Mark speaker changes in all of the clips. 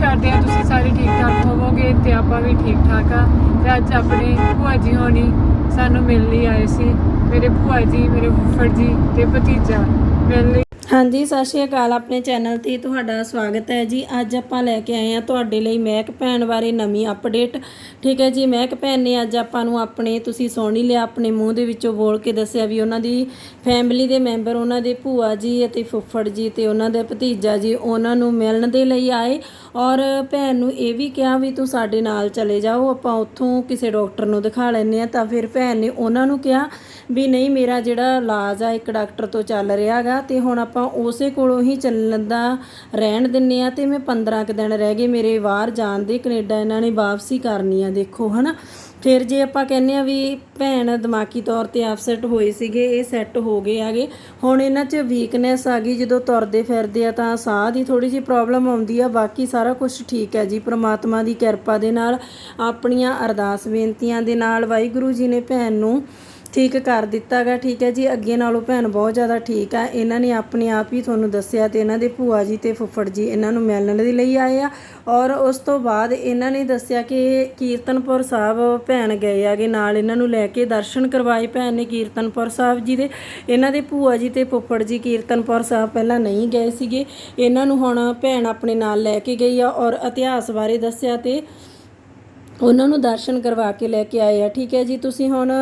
Speaker 1: ਕਰਦੇ ਹਾਂ ਤੁਸੀਂ ਸਾਰੇ ਠੀਕ ਠਾਕ ਹੋਵੋਗੇ ਤੇ ਆਪਾਂ ਵੀ ਠੀਕ ਠਾਕ ਆ। ਤੇ ਅੱਜ ਆਪਣੇ ਭੂਆ ਜੀ ਹੋਣੀ ਸਾਨੂੰ ਮਿਲਣ ਲਈ ਆਏ ਸੀ। ਮੇਰੇ ਭੂਆ ਜੀ, ਮੇਰੇ ਫੁੱਫੜ ਜੀ ਤੇ ਭਤੀਜਾ ਮਿਲਣ ਲਈ।
Speaker 2: ਹਾਂਜੀ, ਸਤਿ ਸ਼੍ਰੀ ਅਕਾਲ ਆਪਣੇ ਚੈਨਲ ਤੇ ਤੁਹਾਡਾ ਸਵਾਗਤ ਹੈ ਜੀ। ਅੱਜ ਆਪਾਂ ਲੈ ਕੇ ਆਏ ਹਾਂ ਤੁਹਾਡੇ ਲਈ ਮਹਿਕ ਭੈਣ ਬਾਰੇ ਨਵੀਂ ਅਪਡੇਟ ਠੀਕ ਹੈ ਜੀ, ਮਹਿਕ ਭੈਣ ਨੇ ਅੱਜ ਆਪਾਂ ਨੂੰ ਆਪਣੇ, ਤੁਸੀਂ ਸੁਣ ਲਿਆ, ਆਪਣੇ ਮੂੰਹ ਦੇ ਵਿੱਚੋਂ ਬੋਲ ਕੇ ਦੱਸਿਆ ਵੀ ਉਹਨਾਂ ਦੀ ਫੈਮਿਲੀ ਦੇ ਮੈਂਬਰ ਉਹਨਾਂ ਦੇ ਭੂਆ ਜੀ ਅਤੇ ਫੁੱਫੜ ਜੀ ਤੇ ਉਹਨਾਂ ਦੇ ਭਤੀਜਾ ਜੀ, ਉਹਨਾਂ ਨੂੰ ਮਿਲਣ ਦੇ ਲਈ ਆਏ। ਔਰ ਭੈਣ ਨੂੰ ਇਹ ਵੀ ਕਿਹਾ ਵੀ ਤੂੰ ਸਾਡੇ ਨਾਲ ਚਲੇ ਜਾਓ, ਆਪਾਂ ਉੱਥੋਂ ਕਿਸੇ ਡਾਕਟਰ ਨੂੰ ਦਿਖਾ ਲੈਂਦੇ ਆ ਤਾਂ ਫਿਰ ਭੈਣ ਨੇ ਉਹਨਾਂ ਨੂੰ ਕਿਹਾ ਵੀ ਨਹੀਂ, ਮੇਰਾ ਜਿਹੜਾ ਇਲਾਜ ਆ, ਇੱਕ ਡਾਕਟਰ ਤੋਂ ਚੱਲ ਰਿਹਾਗਾ ਤੇ ਹੁਣ ਆਪਾਂ ਉਸੇ ਕੋਲੋਂ ਹੀ ਚੱਲਣ ਦਾ ਰਹਿਣ ਦਿੰਨੇ ਆ ਤੇ ਮੈਂ 15 ਕੁ ਦਿਨ ਰਹਿ ਗਏ ਮੇਰੇ ਬਾਹਰ ਜਾਣ ਦੇ, ਕੈਨੇਡਾ ਇਹਨਾਂ ਨੇ ਵਾਪਸੀ ਕਰਨੀ ਆ, ਦੇਖੋ ਹਨਾ। ਫਿਰ ਜੇ ਆਪਾਂ ਕਹਿੰਨੇ ਆ ਵੀ ਭੈਣ ਦਿਮਾਗੀ ਤੌਰ ਤੇ ਅਪਸੈਟ ਹੋਏ ਸੀਗੇ, ਇਹ ਸੈੱਟ ਹੋ ਗਏ ਆਗੇ ਹੁਣ ਇਹਨਾਂ 'ਚ ਵੀਕਨੈਸ ਆ ਗਈ, ਜਦੋਂ ਤੁਰਦੇ ਫਿਰਦੇ ਆ ਤਾਂ ਸਾਹ ਦੀ ਥੋੜੀ ਜਿਹੀ ਪ੍ਰੋਬਲਮ ਆਉਂਦੀ ਆ, ਬਾਕੀ ਸਾਰਾ ਕੁਝ ਠੀਕ ਹੈ ਜੀ। ਪ੍ਰਮਾਤਮਾ ਦੀ ਕਿਰਪਾ ਦੇ ਨਾਲ, ਆਪਣੀਆਂ ਅਰਦਾਸ ਬੇਨਤੀਆਂ ਦੇ ਨਾਲ ਵਾਹਿਗੁਰੂ ਜੀ ਨੇ ਭੈਣ ਨੂੰ ਠੀਕ ਕਰ ਦਿੱਤਾਗਾ ਠੀਕ ਹੈ ਜੀ। ਅੱਗੇ ਨਾਲੋਂ ਭੈਣ ਬਹੁਤ ਜ਼ਿਆਦਾ ਠੀਕ ਆ। ਇਹਨਾਂ ਨੇ ਆਪਣੇ ਆਪ ਹੀ ਤੁਹਾਨੂੰ ਦੱਸਿਆ ਤੇ ਇਹਨਾਂ ਦੇ ਭੂਆ ਜੀ ਤੇ ਫੁੱਫੜ ਜੀ ਇਹਨਾਂ ਨੂੰ ਮਿਲਣ ਦੇ ਲਈ ਆਏ ਆ। ਔਰ ਉਸ ਤੋਂ ਬਾਅਦ ਇਹਨਾਂ ਨੇ ਦੱਸਿਆ ਕਿ ਕੀਰਤਨਪੁਰ ਸਾਹਿਬ ਭੈਣ ਗਏ ਆਗੇ ਨਾਲ। ਇਹਨਾਂ ਨੂੰ ਲੈ ਕੇ ਦਰਸ਼ਨ ਕਰਵਾਏ ਭੈਣ ਨੇ ਕੀਰਤਨਪੁਰ ਸਾਹਿਬ ਜੀ ਦੇ। ਇਹਨਾਂ ਦੇ ਭੂਆ ਜੀ ਤੇ ਫੁੱਫੜ ਜੀ ਕੀਰਤਨਪੁਰ ਸਾਹਿਬ ਪਹਿਲਾਂ ਨਹੀਂ ਗਏ ਸੀਗੇ। ਇਹਨਾਂ ਨੂੰ ਹੁਣ ਭੈਣ ਆਪਣੇ ਨਾਲ ਲੈ ਕੇ ਗਈ ਆ ਔਰ ਇਤਿਹਾਸ ਬਾਰੇ ਦੱਸਿਆ ਤੇ ਉਹਨਾਂ ਨੂੰ ਦਰਸ਼ਨ ਕਰਵਾ ਕੇ ਲੈ ਕੇ ਆਏ ਆ। ਠੀਕ ਹੈ ਜੀ, ਤੁਸੀਂ ਹੁਣ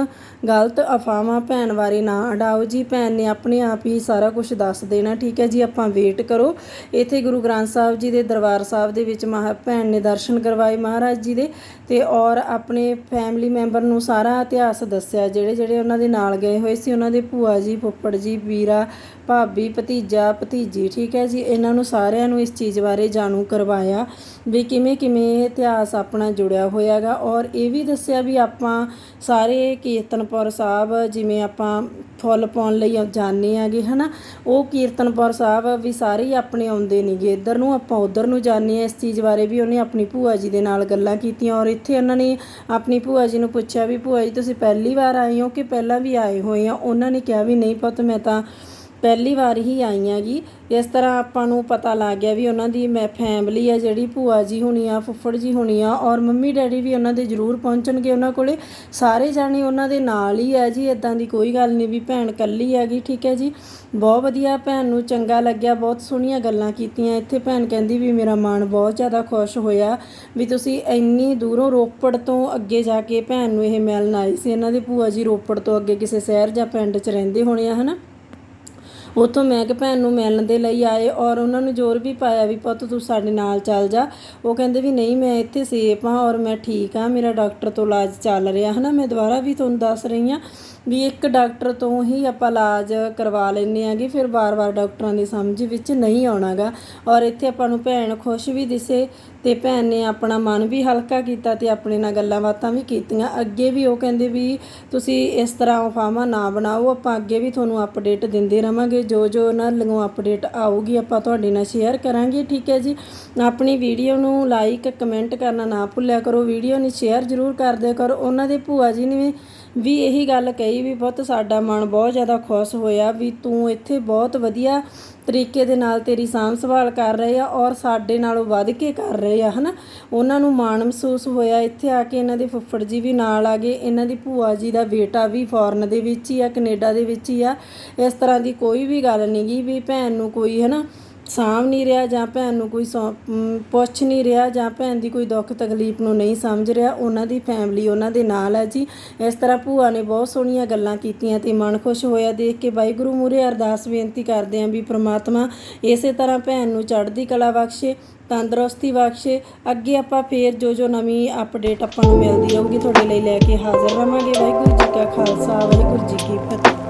Speaker 2: ਗਲਤ ਅਫਵਾਹਾਂ ਭੈਣ ਬਾਰੇ ਨਾ ਅਡਾਓ ਜੀ। ਭੈਣ ਨੇ ਆਪਣੇ ਆਪ ਹੀ ਸਾਰਾ ਕੁਝ ਦੱਸ ਦੇਣਾ। ਠੀਕ ਹੈ ਜੀ, ਆਪਾਂ ਵੇਟ ਕਰੋ। ਇੱਥੇ ਗੁਰੂ ਗ੍ਰੰਥ ਸਾਹਿਬ ਜੀ ਦੇ ਦਰਬਾਰ ਸਾਹਿਬ ਦੇ ਵਿੱਚ ਮਹਾ ਭੈਣ ਨੇ ਦਰਸ਼ਨ ਕਰਵਾਏ ਮਹਾਰਾਜ ਜੀ ਦੇ ਤੇ ਔਰ ਆਪਣੇ ਫੈਮਿਲੀ ਮੈਂਬਰ ਨੂੰ ਸਾਰਾ ਇਤਿਹਾਸ ਦੱਸਿਆ। ਜਿਹੜੇ ਜਿਹੜੇ ਉਹਨਾਂ ਦੇ ਨਾਲ ਗਏ ਹੋਏ ਸੀ, ਉਹਨਾਂ ਦੇ ਭੂਆ ਜੀ, ਫੁੱਫੜ ਜੀ, ਵੀਰਾ, ਭਾਬੀ, ਭਤੀਜਾ, ਭਤੀਜੀ। ਠੀਕ ਹੈ ਜੀ, ਇਹਨਾਂ ਨੂੰ ਸਾਰਿਆਂ ਨੂੰ ਇਸ ਚੀਜ਼ ਬਾਰੇ ਜਾਣੂ ਕਰਵਾਇਆ ਵੀ ਕਿਵੇਂ ਕਿਵੇਂ ਇਹ ਇਤਿਹਾਸ ਆਪਣਾ ਜੁੜਿਆ ਹੋਇਆ ਹੋਇਆਗਾ ਔਰ ਇਹ ਵੀ ਦੱਸਿਆ ਵੀ ਆਪਾਂ ਸਾਰੇ ਕੀਰਤਨਪੁਰ ਸਾਹਿਬ ਜਿਵੇਂ ਆਪਾਂ ਫੁੱਲ ਪਾਉਣ ਲਈ ਜਾਂਦੇ ਆਗੇ ਹਨਾ? ਉਹ ਕੀਰਤਨਪੁਰ ਸਾਹਿਬ ਵੀ ਸਾਰੇ ਹੀ ਆਪਣੇ ਆਉਂਦੇ ਨੇਗੇ। ਇੱਧਰ ਨੂੰ ਆਪਾਂ ਉੱਧਰ ਨੂੰ ਜਾਂਦੇ ਆ ਇਸ ਚੀਜ਼ ਬਾਰੇ ਵੀ ਉਹਨੇ ਆਪਣੀ ਭੂਆ ਜੀ ਦੇ ਨਾਲ ਗੱਲਾਂ ਕੀਤੀਆਂ ਔਰ ਇੱਥੇ ਉਹਨਾਂ ਨੇ ਆਪਣੀ ਭੂਆ ਜੀ ਨੂੰ ਪੁੱਛਿਆ ਵੀ, ਭੂਆ ਜੀ, ਤੁਸੀਂ ਪਹਿਲੀ ਵਾਰ ਆਏ ਹੋ ਕਿ ਪਹਿਲਾਂ ਵੀ ਆਏ ਹੋਏ ਆ? ਉਹਨਾਂ ਨੇ ਕਿਹਾ ਵੀ, ਨਹੀਂ ਪੁੱਤ, ਮੈਂ ਤਾਂ ਪਹਿਲੀ ਵਾਰ ਹੀ ਆਈ ਆਂਗੀ ਇਸ ਤਰ੍ਹਾਂ ਆਪਾਂ ਨੂੰ ਪਤਾ ਲੱਗ ਗਿਆ ਵੀ ਉਹਨਾਂ ਦੀ ਮੈਂ ਫੈਮਿਲੀ ਆ, ਜਿਹੜੀ ਭੂਆ ਜੀ ਹੋਣੀ ਆ ਫੁੱਫੜ ਜੀ ਹੋਣੀ ਆ ਔਰ ਮੰਮੀ ਡੈਡੀ ਵੀ ਉਹਨਾਂ ਦੇ ਜ਼ਰੂਰ ਪਹੁੰਚਣਗੇ ਉਹਨਾਂ ਕੋਲੇ। ਸਾਰੇ ਜਾਣੇ ਉਹਨਾਂ ਦੇ ਨਾਲ ਹੀ ਆ ਜੀ। ਇਦਾਂ ਦੀ ਕੋਈ ਗੱਲ ਨਹੀਂ ਵੀ ਭੈਣ ਕੱਲੀ ਹੈਗੀ, ਠੀਕ ਹੈ ਜੀ। ਬਹੁਤ ਵਧੀਆ ਭੈਣ ਨੂੰ ਚੰਗਾ ਲੱਗਿਆ, ਬਹੁਤ ਸੋਹਣੀਆਂ ਗੱਲਾਂ ਕੀਤੀਆਂ। ਇੱਥੇ ਭੈਣ ਕਹਿੰਦੀ ਵੀ ਮੇਰਾ ਮਨ ਬਹੁਤ ਜ਼ਿਆਦਾ ਖੁਸ਼ ਹੋਇਆ ਵੀ ਤੁਸੀਂ ਇੰਨੀ ਦੂਰੋਂ ਰੋਪੜ ਤੋਂ ਅੱਗੇ ਜਾ ਕੇ ਭੈਣ ਨੂੰ ਇਹ ਮਿਲਣ ਆਈ ਸੀ। ਇਹਨਾਂ ਦੇ ਭੂਆ ਜੀ ਰੋਪੜ ਤੋਂ ਅੱਗੇ ਕਿਸੇ ਸ਼ਹਿਰ ਜਾਂ ਪਿੰਡ 'ਚ ਰਹਿੰਦੇ ਹੋਣੇ ਆ, ਹਨਾ? ਉੱਥੋਂ ਮੈਂ ਕਿ ਭੈਣ ਨੂੰ ਮਿਲਣ ਦੇ ਲਈ ਆਏ ਔਰ ਉਹਨਾਂ ਨੂੰ ਜ਼ੋਰ ਵੀ ਪਾਇਆ ਵੀ ਪੁੱਤ ਤੂੰ ਸਾਡੇ ਨਾਲ ਚੱਲ ਜਾ। ਉਹ ਕਹਿੰਦੇ ਵੀ ਨਹੀਂ, ਮੈਂ ਇੱਥੇ ਸੇਫ ਹਾਂ ਔਰ ਮੈਂ ਠੀਕ ਹਾਂ, ਮੇਰਾ ਡਾਕਟਰ ਤੋਂ ਇਲਾਜ ਚੱਲ ਰਿਹਾ। ਹੈ ਨਾ ਮੈਂ ਦੁਬਾਰਾ ਵੀ ਤੁਹਾਨੂੰ ਦੱਸ ਰਹੀ ਹਾਂ ਵੀ ਇੱਕ ਡਾਕਟਰ ਤੋਂ ਹੀ ਆਪਾਂ ਇਲਾਜ ਕਰਵਾ ਲੈਂਦੇ ਆਂਗੇ, ਫਿਰ ਵਾਰ-ਵਾਰ ਡਾਕਟਰਾਂ ਦੀ ਸਮਝ ਵਿੱਚ ਨਹੀਂ ਆਉਣਾਗਾ। ਔਰ ਇੱਥੇ ਆਪਾਂ ਨੂੰ ਭੈਣ ਖੁਸ਼ ਵੀ ਦਿਸੇ ਤੇ ਭੈਣ ਨੇ ਆਪਣਾ ਮਨ ਵੀ ਹਲਕਾ ਕੀਤਾ ਤੇ ਆਪਣੇ ਨਾਲ ਗੱਲਾਂ ਬਾਤਾਂ ਵੀ ਕੀਤੀਆਂ। ਅੱਗੇ ਵੀ ਉਹ ਕਹਿੰਦੇ ਵੀ ਤੁਸੀਂ ਇਸ ਤਰ੍ਹਾਂ ਅਫਵਾਹਾਂ ਨਾ ਬਣਾਓ, ਆਪਾਂ ਅੱਗੇ ਵੀ ਤੁਹਾਨੂੰ ਅਪਡੇਟ ਦਿੰਦੇ ਰਵਾਂਗੇ। ਜੋ ਜੋ ਉਹਨਾਂ ਵੱਲੋਂ ਅਪਡੇਟ ਆਊਗੀ ਆਪਾਂ ਤੁਹਾਡੇ ਨਾਲ ਸ਼ੇਅਰ ਕਰਾਂਗੇ, ਠੀਕ ਹੈ ਜੀ? ਆਪਣੀ ਵੀਡੀਓ ਨੂੰ ਲਾਈਕ ਕਮੈਂਟ ਕਰਨਾ ਨਾ ਭੁੱਲਿਆ ਕਰੋ। ਵੀਡੀਓ ਨੂੰ ਸ਼ੇਅਰ ਜ਼ਰੂਰ ਕਰ ਦਿਆ ਕਰੋ। ਉਹਨਾਂ ਦੇ ਭੂਆ ਜੀ ਨੇ ਵੀ ਇਹੀ ਗੱਲ ਕਹੀ ਵੀ ਬਹੁਤ ਸਾਡਾ ਮਨ ਬਹੁਤ ਜ਼ਿਆਦਾ ਖੁਸ਼ ਹੋਇਆ ਵੀ ਤੂੰ ਇੱਥੇ ਬਹੁਤ ਵਧੀਆ ਤਰੀਕੇ ਦੇ ਨਾਲ ਤੇਰੀ ਸਾਂਭ ਸੰਭਾਲ ਕਰ ਰਹੇ ਆ ਔਰ ਸਾਡੇ ਨਾਲੋਂ ਵੱਧ ਕੇ ਕਰ ਰਹੇ ਆ, ਹਨਾ? ਉਹਨਾਂ ਨੂੰ ਮਾਣ ਮਹਿਸੂਸ ਹੋਇਆ, ਇੱਥੇ ਆ ਕੇ ਇਹਨਾਂ ਦੇ ਫੁੱਫੜ ਜੀ ਵੀ ਨਾਲ ਆ ਗਏ, ਇਹਨਾਂ ਦੀ ਭੂਆ ਜੀ ਦਾ ਬੇਟਾ ਵੀ ਫੋਰਨ ਦੇ ਵਿੱਚ ਹੀ ਆ, ਕੈਨੇਡਾ ਦੇ ਵਿੱਚ ਹੀ ਆ। ਇਸ ਤਰ੍ਹਾਂ ਦੀ ਕੋਈ ਵੀ ਗੱਲ ਨਹੀਂ ਗੀ ਵੀ ਭੈਣ ਨੂੰ ਕੋਈ, ਹਨਾ? ਸਾਂਭ ਨਹੀਂ ਰਿਹਾ ਜਾਂ ਭੈਣ ਨੂੰ ਕੋਈ ਸੌਂ- ਪੁੱਛ ਨਹੀਂ ਰਿਹਾ ਜਾਂ ਭੈਣ ਦੀ ਕੋਈ ਦੁੱਖ ਤਕਲੀਫ ਨੂੰ ਨਹੀਂ ਸਮਝ ਰਿਹਾ, ਉਹਨਾਂ ਦੀ ਫੈਮਿਲੀ ਉਹਨਾਂ ਦੇ ਨਾਲ ਹੈ ਜੀ। ਇਸ ਤਰ੍ਹਾਂ ਭੂਆ ਨੇ ਬਹੁਤ ਸੋਹਣੀਆਂ ਗੱਲਾਂ ਕੀਤੀਆਂ ਤੇ ਮਨ ਖੁਸ਼ ਹੋਇਆ ਦੇਖ ਕੇ ਵਾਹਿਗੁਰੂ ਮੂਰੇ ਅਰਦਾਸ ਬੇਨਤੀ ਕਰਦੇ ਆਂ ਵੀ ਪ੍ਰਮਾਤਮਾ ਇਸੇ ਤਰ੍ਹਾਂ ਭੈਣ ਨੂੰ ਚੜ੍ਹਦੀ ਕਲਾ ਬਖਸ਼ੇ, ਤੰਦਰੁਸਤੀ ਬਖਸ਼ੇ। ਅੱਗੇ ਆਪਾਂ ਫੇਰ ਜੋ ਜੋ ਨਵੀਂ ਅਪਡੇਟ ਆਪਾਂ ਨੂੰ ਮਿਲਦੀ ਰਹੂਗੀ, ਤੁਹਾਡੇ ਲਈ ਲੈ ਕੇ ਹਾਜ਼ਰ ਰਵਾਂਗੇ। ਵਾਹਿਗੁਰੂ ਜੀ ਕਾ ਖਾਲਸਾ, ਵਾਹਿਗੁਰੂ ਜੀ ਕੀ ਫਤਿਹ।